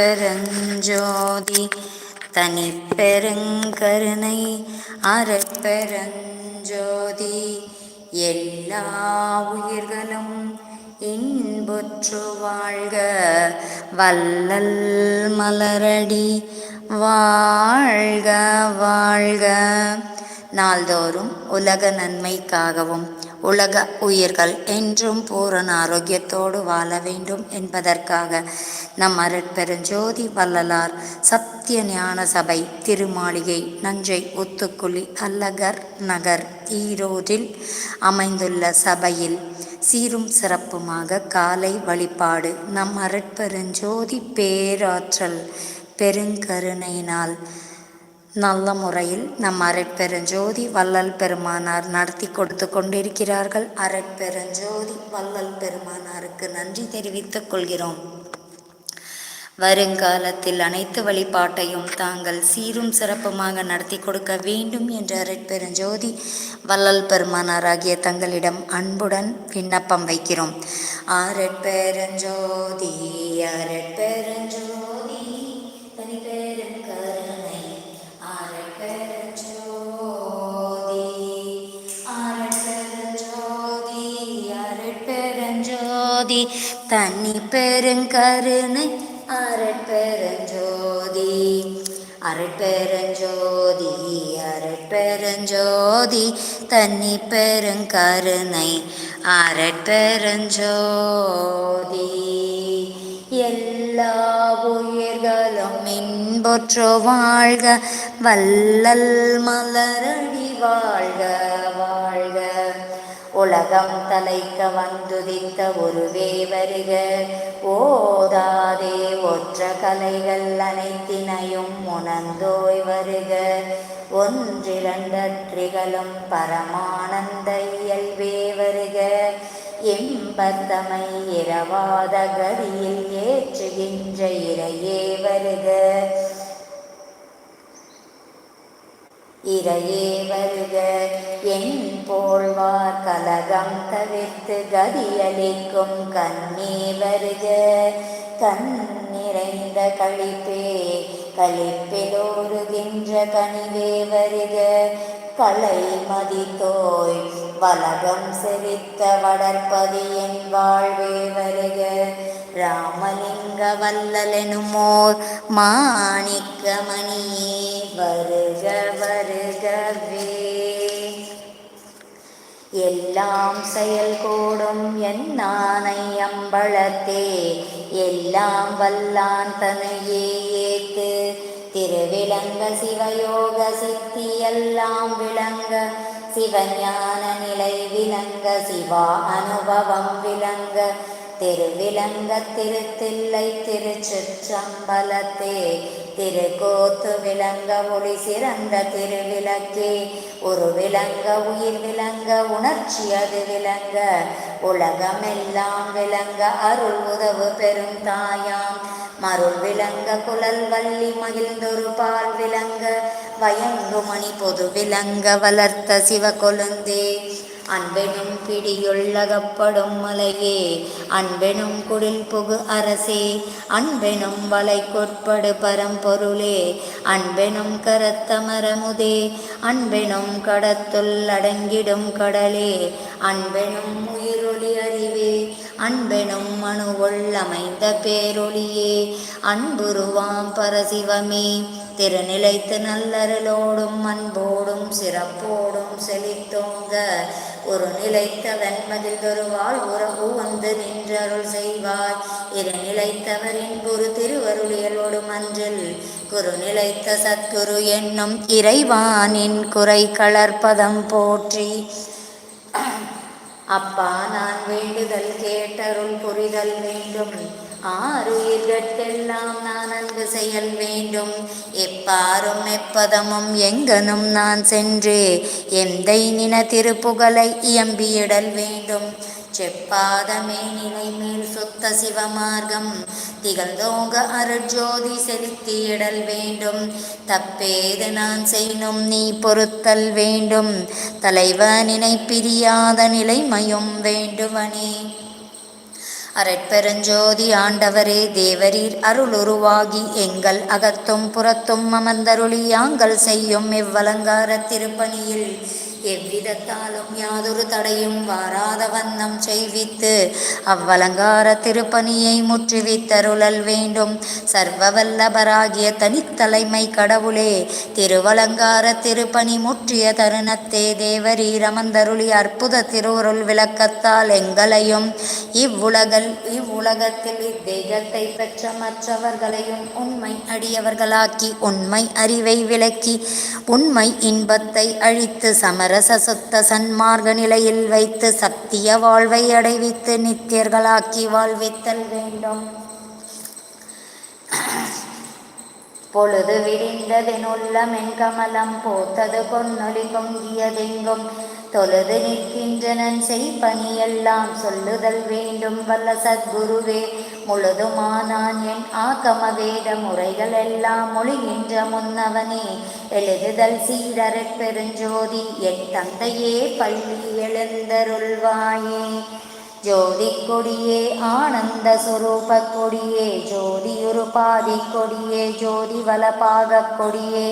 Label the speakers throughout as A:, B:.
A: அருட்பெருஞ்சோதி தனிப்பெருங்கருணை அறப்பெருஞ்சோதி எல்லா உயிர்களும் இன்புற்று வாழ்க வல்லல் மலரடி வாழ்க வாழ்க. நாள்தோறும் உலக நன்மைக்காகவும் உலக உயிர்கள் என்றும் பூரண ஆரோக்கியத்தோடு வாழ வேண்டும் என்பதற்காக நம் அருட்பெருஞ்சோதி வள்ளலார் சத்திய ஞான சபை திருமாளிகை நஞ்சை ஒத்துக்குழி அல்லகர் நகர் ஈரோடில் அமைந்துள்ள சபையில் சீரும் சிறப்புமாக காலை வழிபாடு. நம் அருட்பெருஞ்சோதி பேராற்றல் பெருங்கருணையினால் நல்ல முறையில் நம் அரைப்பெருஞ்சோதி வள்ளல் பெருமானார் நடத்தி கொடுத்து கொண்டிருக்கிறார்கள். அரைப்பெருஞ்சோதி வள்ளல் பெருமானாருக்கு நன்றி தெரிவித்துக் கொள்கிறோம். வருங்காலத்தில் அனைத்து வழிபாட்டையும் தாங்கள் சீரும் சிறப்புமாக நடத்தி கொடுக்க வேண்டும் என்ற அரைப்பெருஞ்சோதி வள்ளல் பெருமானாராகிய தங்களிடம் அன்புடன் விண்ணப்பம் வைக்கிறோம். அரட்பெருஞ்சோதி அரட்பெருஞ்சோதி ஜோதி தனி பெருங்கருணை அரட்பெருஞ்சோதி அரட்பெருஞ்சோதி அரட்பெருஞ்சோதி தனி பெருங்கருணை அரட்பெருஞ்சோதி எல்லா உயிர்களும் இன்பொற்று வாழ்க வல்லல் மலரடி வாழ்க உலகம் தலைக்க வந்துதித்த ஒருவே வருக ஓதாதே ஒற்ற கலைகள் அனைத்தினையும் உணர்ந்தோய் வருக. ஒன்றிரண்டற்றிகளும் பரமானந்த இயல்பே வருக. இம்பத்தமை இரவாத கதியில் ஏற்றுகின்ற இறையே வருக. இறையே வருக. என் போழ்வார் கலகம் தவிர்த்து கதியளிக்கும் கண்ணே வருக. கண் நிறைந்த கழிப்பே கழிப்பிலோருகின்ற கனிவே வருக. கலை மதித்தோய் வலகம் செவித்த வளர்ப்பது என் வாழ்வே வருக. ராமலிங்க வல்லலெனுமோர் மாணிக்க மணியே வருக வருகவே. எல்லாம் செயல் கூடும் என் நானை அம்பளத்தே எல்லாம் வல்லான் தனையே ஏத்து. திருவிளங்க சிவயோக சித்தி எல்லாம் விளங்க சிவஞான நிலை விளங்க சிவா அனுபவம் விளங்க திருவிலங்க திருத்தில்லை திருச்சிற்றம்பலத்தே. திருக்கோத்து விளங்க ஒளி சிறந்த திருவிளக்கே. ஒரு விளங்க உயிர் விளங்க உணர்ச்சி அது விளங்க. உலகமெல்லாம் விளங்க அருள் உதவு பெரும் தாயாம். மருள் விளங்க குழல் வள்ளி மகிழ்ந்தொரு பால் விளங்க. வயங்குமணி பொது விளங்க வளர்த்த சிவ கொழுந்தே அன்பெனும் பிடியுள்ளகப்படும் மலையே அன்பெனும் குடில் புகு அரசே அன்பெனும் வளைக்கொட்படு பரம்பொருளே அன்பெனும் கரத்தமரமுதே அன்பெனும் கடத்துள் அடங்கிடும் கடலே அன்பெனும் உயிரொளி அறிவே அன்பெனும் மனுவுள் அமைந்த பேரொளியே அன்புருவாம் பரசிவமே திருநிலைத்து நல்லருளோடும் அன்போடும் சிறப்போடும் செழித்தோங்க ஒரு நிலைத்தவன் வெண்மதில் தருவாள் உறவு வந்து நின்றருள் செய்வாய். இரு நிலைத்தவரின் குரு திருவருளியலோடு மஞ்சள் குரு நிலைத்த சத்குரு என்னும் இறைவானின் குறை கலர்பதம் போற்றி. அப்பா நான் வேண்டுதல் கேட்டருள் புரிதல் வேண்டும். ஆறுயிர்கட்கெல்லாம் நான் அன்பு செயல் வேண்டும். எப்பாரும் எப்பதமும் எங்கனும் நான் சென்று எந்தை நின திருப்புகழை இயம்பியிடல் வேண்டும். செப்பாதமே நிலை மேல் சுத்த சிவமார்க்கம் திகழ்ந்தோங்க அருட்ஜோதி செலுத்தியிடல் வேண்டும். தப்பேது நான் செய்யணும் நீ பொறுத்தல் வேண்டும். தலைவனினை பிரியாத நிலைமையும் வேண்டுவனே அரட்பெருஞ்சோதி ஆண்டவரே தேவரீர் அருளுருவாகி எங்கள் அகத்தும் புறத்தும் அமர்ந்தருளி யாங்கள் செய்யும் இவ்வலங்கார திருப்பணியில். எவ்விதத்தாலும் யாதொரு தடையும் வாராத வண்ணம் செய்வித்து அவ்வலங்கார திருப்பணியை முற்றுவித்தருளல் வேண்டும். சர்வவல்லபராகிய தனித்தலைமை கடவுளே திருவலங்கார திருப்பணி முற்றிய தருணத்தே தேவரி ரமந்தருளி அற்புத திருவுருள் விளக்கத்தால் எங்களையும் இவ்வுலகல் இவ்வுலகத்தில் இத்தேகத்தை பெற்ற மற்றவர்களையும் உண்மை அடியவர்களாக்கி உண்மை அறிவை விளக்கி உண்மை இன்பத்தை அழித்து சமரச சுத்த சன்மார்க்க நிலையில் வைத்து சத்திய வாழ்வை அடைவித்து நித்தியர்களாக்கி வாழ்வித்தல் வேண்டும். பொழுது விடிந்ததெனுள்ள மென்கமலம் போத்தது பொன்னொலி பொங்கியதெங்கும் தொழுது நிற்கின்றனன் செய்பணியெல்லாம் சொல்லுதல் வேண்டும் வல்ல சத்குருவே. முழுதுமானான் என் ஆகம வேத முறைகள் எல்லாம் மொழிகின்ற முன்னவனே எழுதுதல் சீரரை பெருஞ்சோதி என் தந்தையே பள்ளி எழுந்தருள்வாயே. ஜோதி கொடியே ஆனந்த சுரூப கொடியே ஜோதியுருபாதி கொடியே ஜோதி வலபாக கொடியே.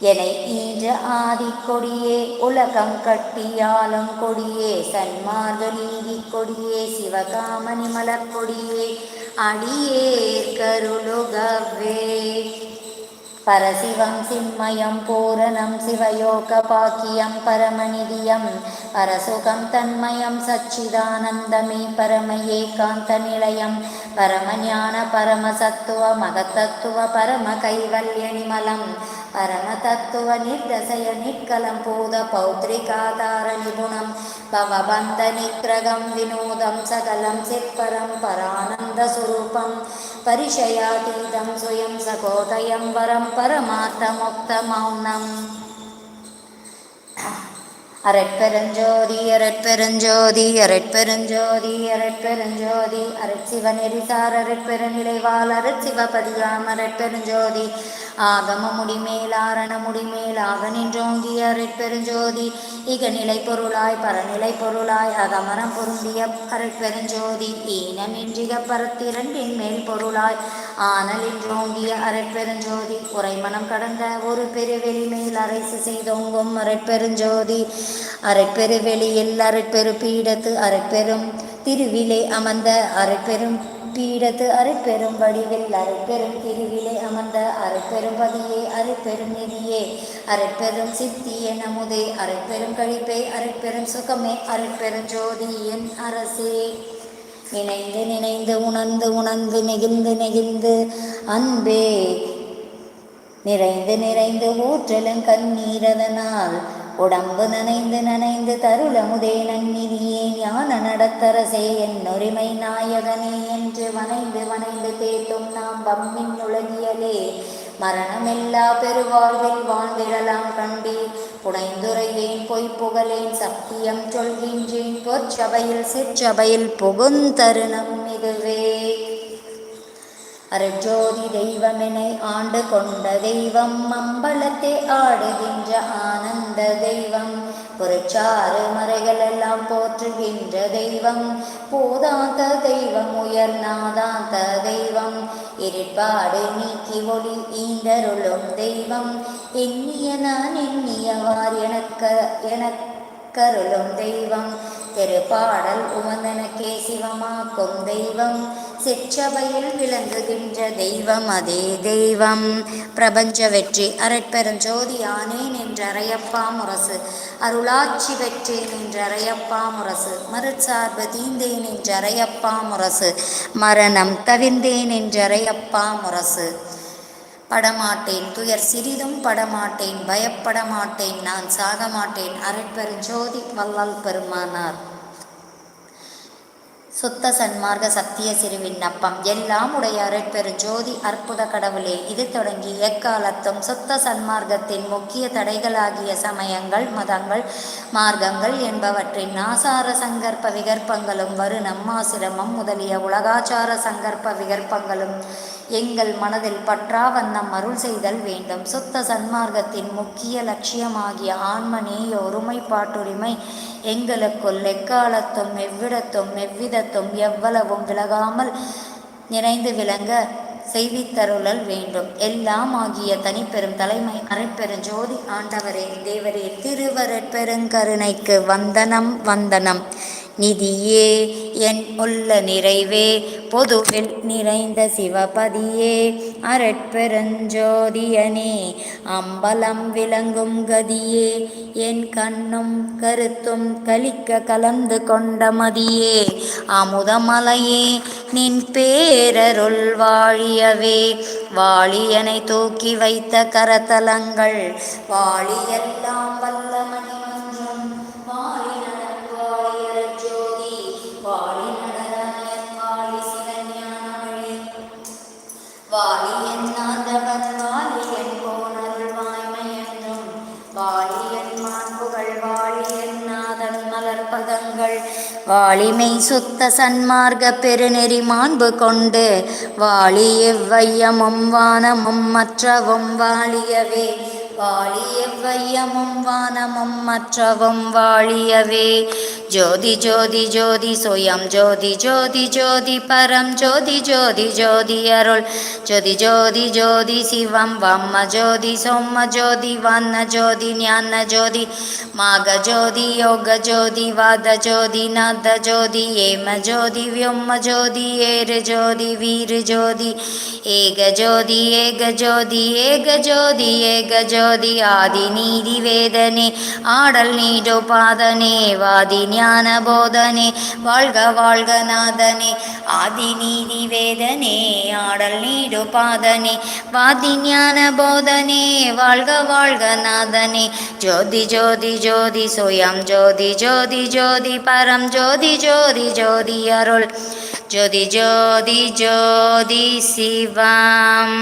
A: எனை ஈன்ற ஆதி கொடியே உலகம் கட்டியாலும் கொடியே சன்மார்க நீதி கொடியே சிவகாமணி மலர் கொடியே. அடியே கருளுகவே. பரசிவம் சிம்மயம் பூரணம் சிவயோக பாக்கியம் பரமநிதியம் பரசுகம் தன்மயம் சச்சிதானந்தமே பரம ஏகாந்த நிலையம் பரமஞான பரமசத்துவ மகத்தத்துவ பரம கைவல்யனிமலம் परमतत्त्वनिर्दशय निक्कलं पूदपौत्रिकादारनिपुणं पमवन्तनित्रगं विनोदं सकलं सित्परं परानन्दस्वरूपं परिशयातीतं स्वयं सकोटयं वरं परमार्थमुक्तमौनम्। அரட்பெருஞ்சோதி அரட்பெருஞ்சோதி அரட்பெருஞ்சோதி அரட்பெருஞ்சோதி அரட்சிவ நெறிசார் அரட்பெருநிலைவாள் அரட்சிவபதியாம் அரட்பெருஞ்சோதி. ஆகம முடிமேலாரண ஆக நின்றோங்கிய அரட்பெருஞ்சோதி. இகநிலை பொருளாய் பரநிலை பொருளாய் அகமரம் பொருந்திய அரட்பெருஞ்சோதி. ஈனமின்றிக பரத்திரண்டின் மேல் பொருளாய் ஆனலின்றோங்கிய அரட்பெருஞ்சோதி. உரைமனம் கடந்த ஒரு பெருவெளி மேல் அரைசு செய்தோங்கும் அரட்பெருஞ்சோதி. அரட்பெருவெளியில் அரைப்பெரு பீடத்து அரைப்பெரும் திருவிலே அமர்ந்த அரைப்பெரும் பீடத்து அரைப்பெரும் வடிவில் அரைப்பெரும் திருவிலே அமர்ந்த அரைப்பெரும் பதியே அரைப்பெரும் நிதியே அரைப்பெரும் சித்தியே நமுதே அரைப்பெரும் கழிப்பே அரைப்பெரும் சுகமே அரைப்பெரும் ஜோதி என் அரசே. நினைந்து நினைந்து உணர்ந்து உணர்ந்து நெகிழ்ந்து நெகிழ்ந்து அன்பே. நிறைந்து நிறைந்து ஊற்றலும் கண்ணீரதனால் உடம்பு நனைந்து நனைந்து தருளமுதே நன்னிதியே ஞான நடத்தரசே என் நொறிமை நாயகனே என்று வனைந்து வனைந்து தேட்டும் நாம் பம்மின் உலகியலே. மரணமெல்லா பெருவாழ்வில் வாழ்ந்திடலாம் கண்டீர். புனைந்துரையேன் பொய் புகழேன் சத்தியம் சொல்கின்றேன். பொற்சபையில் சிற்சபையில் புகுந்தருணம் இதுவே. அருஜோதி தெய்வமெனை ஆண்டு கொண்ட தெய்வம் அம்பலத்தை ஆடுகின்ற ஆனந்த தெய்வம். புரட்சாறு மறைகளெல்லாம் போற்றுகின்ற தெய்வம் போதாந்த தெய்வம் உயர் நாதாந்த தெய்வம். இருட்பாடு நீக்கி ஒளி ஈந்தருளும் தெய்வம் எண்ணிய நான் எண்ணியவார் எனக்கு எனக்கருளும் தெய்வம். திருப்பாடல் உமந்தனக்கே சிவமாக்கும் தெய்வம் சிற்றவையில் விளங்குகின்ற தெய்வம் அதே தெய்வம். பிரபஞ்ச வெற்றி அரட்பெருஞ்சோதி ஆனேன் என்றறையப்பா முரசு. அருளாட்சி வெற்றி என்றறையப்பா முரசு. மறுசார்பு தீந்தேன் என்றறையப்பா முரசு. மரணம் தவிந்தேன் என்றறையப்பா முரசு. படமாட்டேன் துயர் சிறிதும் படமாட்டேன் பயப்பட மாட்டேன் நான் சாக மாட்டேன் அரட்பெருஞ்சோதி வல்லால் பெருமானார். சுத்த சன்மார்க்க சத்திய சிறு விண்ணப்பம் எல்லாம் உடைய அருட்பெருஞ்சோதி அற்புத கடவுளே இது தொடங்கி எக்காலத்தும் சுத்த சன்மார்க்கத்தின் முக்கிய தடைகளாகிய சமயங்கள் மதங்கள் மார்க்கங்கள் என்பவற்றின் ஆசார சங்கற்ப விகற்பங்களும் வரு நம்மாசிரமம் முதலிய உலகாச்சார சங்கற்ப விகற்பங்களும் எங்கள் மனதில் பற்றா வண்ணம் அருள் செய்தல் வேண்டும். சுத்த சன்மார்க்கத்தின் முக்கிய லட்சியமாகிய ஆன்மநேய ஒருமைப்பாட்டுரிமை எங்களுக்குள் எக்காலத்தும் எவ்விடத்தும் எவ்விதத்தும் எவ்வளவும் விலகாமல் நிறைந்து விளங்க செய்தித்தருளல் வேண்டும். எல்லாம் ஆகிய தனிப்பெரும் தலைமை அரைப்பெருஞ்சோதி ஆண்டவரே தேவரே திருவருட்பெருங்கருணைக்கு வந்தனம் வந்தனம். நிதியே என் உள்ள நிறைவே பொதுவில் நிறைந்த சிவபதியே. அரட்பெருஞ்சோதியனே அம்பலம் விளங்கும் கதியே என் கண்ணும் கருத்தும் கலிக்க கலந்து கொண்ட மதியே. அமுதமலையே நின் பேரருள் வாழியவே வாழியனை தூக்கி வைத்த கரதலங்கள் வாழியெல்லாம் வாளிமை சுத்த சன்மார்க்க பெருநெறி மாண்பு கொண்டு வாளி எவ்வையமும் வானமும் மற்றவும் வாழியவே வாழிய வையமும் வானமும் மற்றவும் வாழியவே. ஜோதி ஜோதி ஜோதி சுயம். ஜோதி ஜோதி ஜோதி பரம். ஜோதி ஜோதி ஜோதி அருள். ஜோதி ஜோதி ஜோதி சிவம். வம்ம ஜோதி சொம்ம ஜோதி வண்ண ஜோதி ஞான ஜோதி மாக ஜோதி யோக ஜோதி வாத ஜோதி நத ஜோதி ஏம ஜோதி வியொம்ம ஜோதி ஏறு ஜோதி வீர் ஜோதி ஏக ஜோதி ஏக ஜோதி ஏக ஜோதி ஏக ஜோதி ஜோதி ஆதி நீதி வேதனே ஆடல் நீடோ பாதனே வாதி ஞான போதனே வாழ்க வாழ்க நாதனே ஆதி நீதி வேதனே ஆடல் நீடோ பாதனே வாதி ஞான போதனே வாழ்க வாழ்க நாதனே ஜோதி ஜோதி ஜோதி சுயம் ஜோதி ஜோதி ஜோதி பரம் ஜோதி ஜோதி ஜோதி அருள். ஜோதி ஜோதி ஜோதி சிவம்.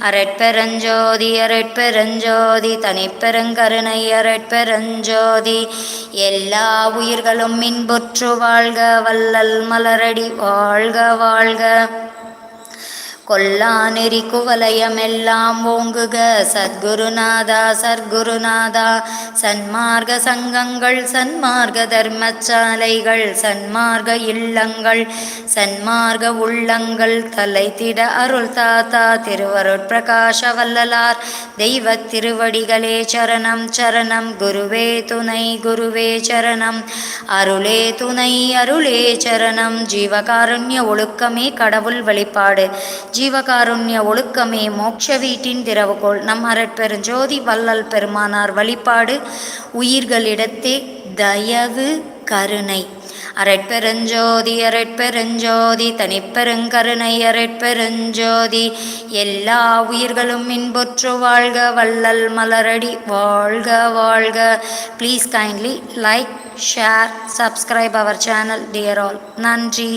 A: அரட்பெருஞ்சோதி அரட்பெருஞ்சோதி தனிப்பெருங்கருணை அரட்பெருஞ்சோதி எல்லா உயிர்களும் மின்புற்று வாழ்க வல்லல் மலரடி வாழ்க வாழ்க. கொல்லா நெறி குவலயமெல்லாம் ஓங்குக. சத்குருநாதா சர்க்குருநாதா சன்மார்க்க சங்கங்கள் சன்மார்க்க தர்மச்சாலைகள் சன்மார்க்க இல்லங்கள் சன்மார்க்க உள்ளங்கள் தலைத்திட அருள் தாத்தா திருவருட்பிரகாஷ வல்லலார் தெய்வ திருவடிகளே சரணம் சரணம் குருவே துணை குருவே சரணம் அருளே துணை அருளே சரணம் ஜீவகாருண்ய ஒழுக்கமே கடவுள் வழிபாடு. ஜீவகாருண்ய ஒழுக்கமே மோட்ச வீட்டின் திறவுகோள். நம் அரட்பெருஞ்சோதி வள்ளல் பெருமானார் வழிபாடு உயிர்களிடத்தே தயவு கருணை. அரட்பெருஞ்சோதி அரட்பெருஞ்சோதி தனிப்பெருங்கருணை அரட்பெருஞ்சோதி எல்லா உயிர்களும் இன்புற்று வாழ்க வள்ளல் மலரடி வாழ்க வாழ்க. Please kindly like share subscribe our channel dear all நன்றி.